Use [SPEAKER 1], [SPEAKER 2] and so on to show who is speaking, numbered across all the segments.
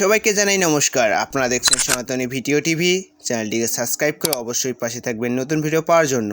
[SPEAKER 1] সবাইকে জানাই নমস্কার। আপনারা দেখছেন সনাতনী ভিডিও টিভি। চ্যানেলটিকে সাবস্ক্রাইব করে অবশ্যই পাশে থাকবেন নতুন ভিডিও পাওয়ার জন্য।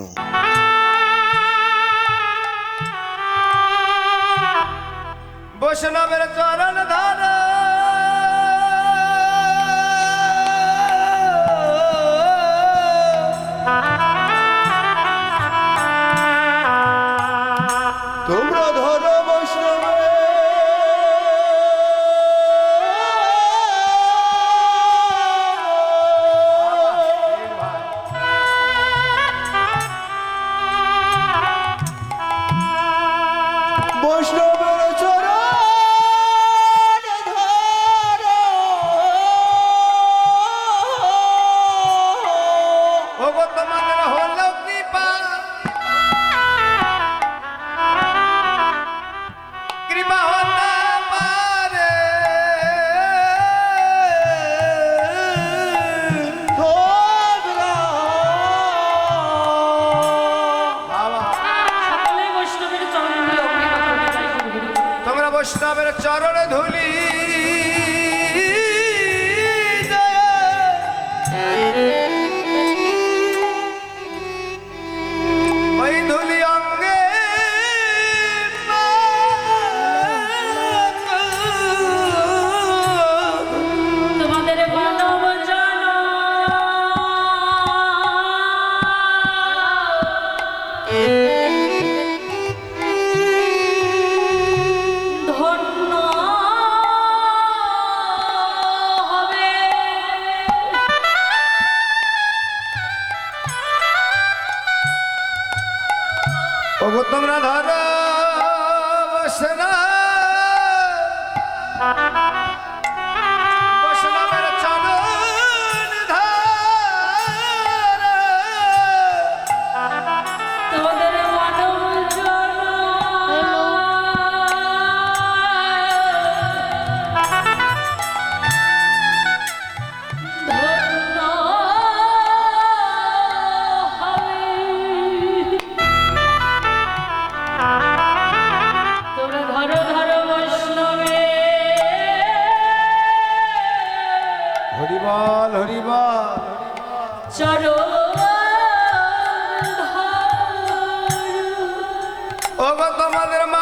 [SPEAKER 2] ও গো তোমাদের
[SPEAKER 3] মা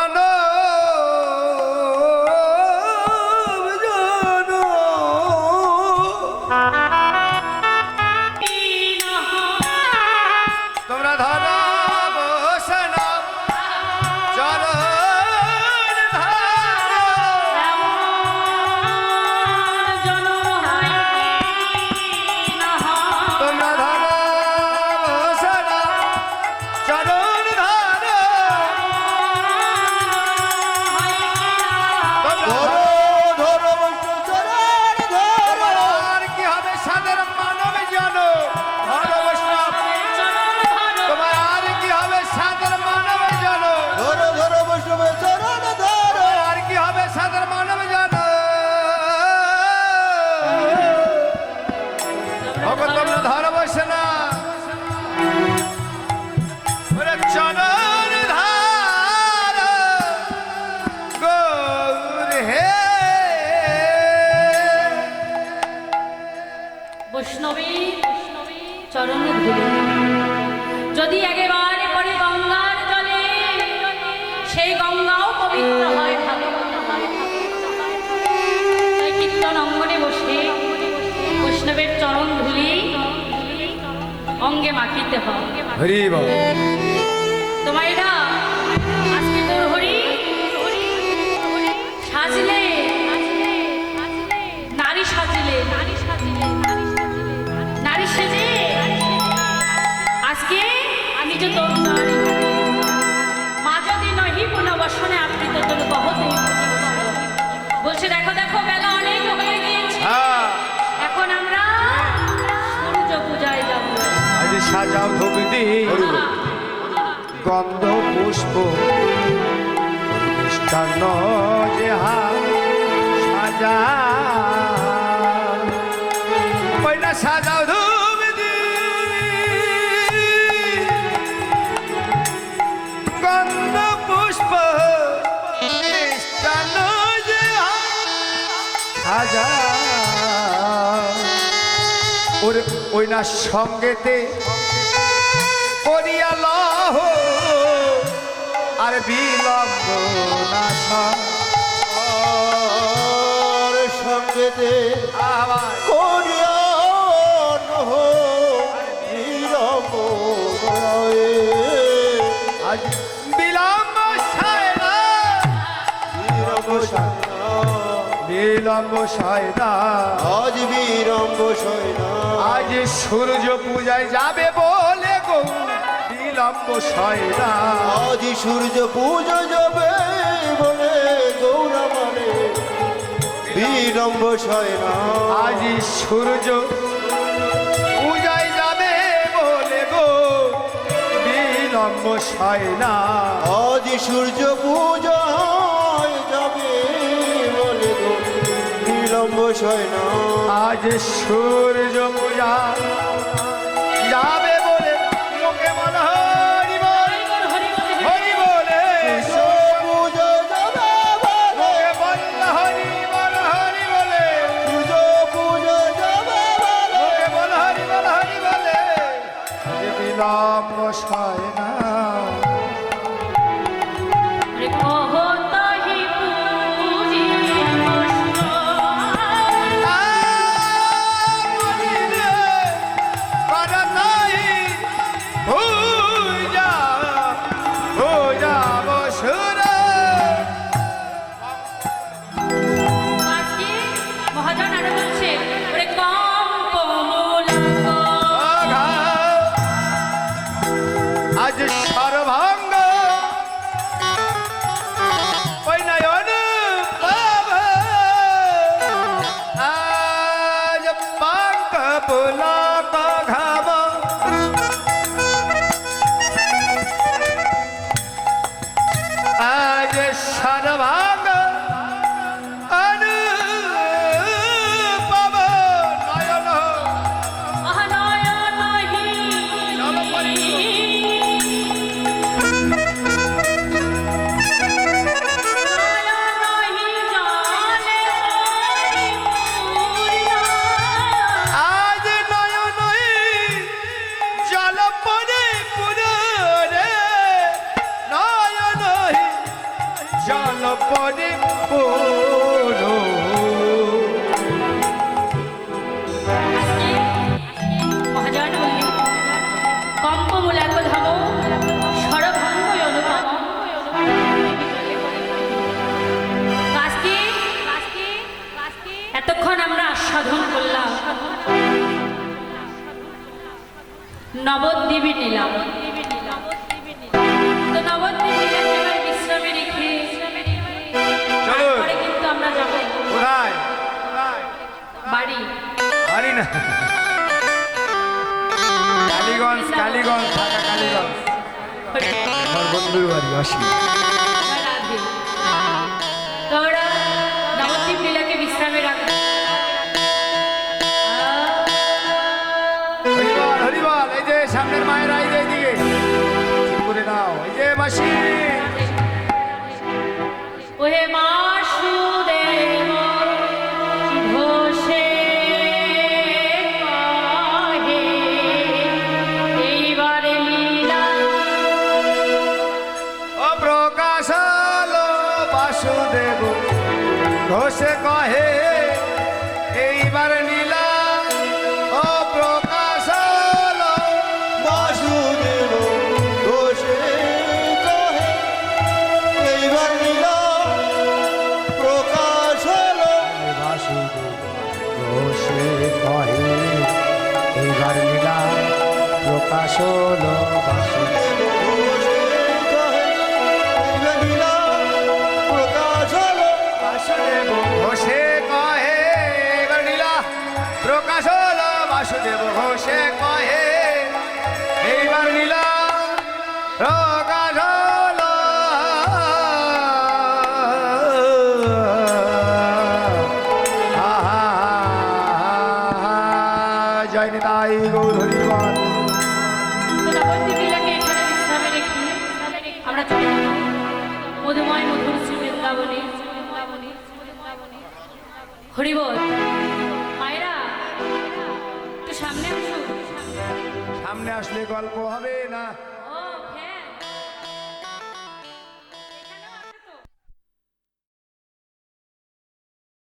[SPEAKER 3] যদি একেবারে পরে গঙ্গার জলে, সেই গঙ্গাও পবিত্র হয়, ভাগবত হয়। কীর্তন অঙ্গনে বসে, বৈষ্ণবের চরণ ধুলি অঙ্গে মাখিতে হয়।
[SPEAKER 2] সাজাও ধূপ দিয়ে গন্ধ পুষ্প মিষ্টান্ন যে সাজা। কইটা সাজাও ধূপ গন্ধ পুষ্প মিষ্টান্ন যে সাজা।
[SPEAKER 1] ওর ওই না সঙ্গেতে করিয়া লহ। আর বিলম্ব না সঙ্গ।
[SPEAKER 4] সঙ্গেতে
[SPEAKER 1] আবার
[SPEAKER 4] বিলম্ব
[SPEAKER 1] সায়না
[SPEAKER 4] আজ বিলম্ব সয়না
[SPEAKER 1] আজ সূর্য পূজায় যাবে বলে গো বিলম্ব সায়না
[SPEAKER 4] আজ সূর্য পুজো যাবে বলে গৌরা মানে। বিলম্ব সয়না
[SPEAKER 1] আজ সূর্য পূজায় যাবে বলে গো বিলম্ব সায়না
[SPEAKER 4] আজ সূর্য পুজো বিলম্ব সয়না
[SPEAKER 1] আজ সূর্য পূজা পাঙ্ক
[SPEAKER 3] জল
[SPEAKER 1] পরে
[SPEAKER 3] মহাজন বললেন কম্পমূলাক ধাম সরভঙ্গ অনুপম এতক্ষণ আমরা আস্বাদন করলাম। নবদ্বীপে নিলাম।
[SPEAKER 1] কোথায়?
[SPEAKER 3] বাড়ি।
[SPEAKER 1] পারি না। কালীগঞ্জ কালীগঞ্জ ঢাকা কালীগঞ্জ। আমার বন্ধুর বাড়ি আসি
[SPEAKER 3] তোরা নবদ্বীপ লীলাকে বিশ্রামে রাখবে
[SPEAKER 1] হরিবল হরিবল এই যে সামনের মায়ের এই যে এইদিকে করে নাও। এই যে মাসি।
[SPEAKER 3] ওহে মাসুদেব ঘোষে কহে এইবার
[SPEAKER 1] নীলা ও প্রকাশ
[SPEAKER 4] বাসুদেব ঘোষে কহে এইবার নীল প্রকাশ হলো।
[SPEAKER 1] বাসুদেব ঘোষে কহে এইবার নীলা প্রকাশ হলো। বাসুদেব
[SPEAKER 4] ঘোষে কহে এইবার নীলা প্রকাশ হলো
[SPEAKER 1] জয় নিতাই গৌর হরিবাল
[SPEAKER 3] তো নবদ্বীপ লীলাকে এখানে বিশ্রামে রেখে? আমরা মধুময় মধুর শ্রী বৃন্দাবনে হরিবল মায়েরা একটু সামনে আসুন
[SPEAKER 1] সামনে আসলে গল্প হবে না?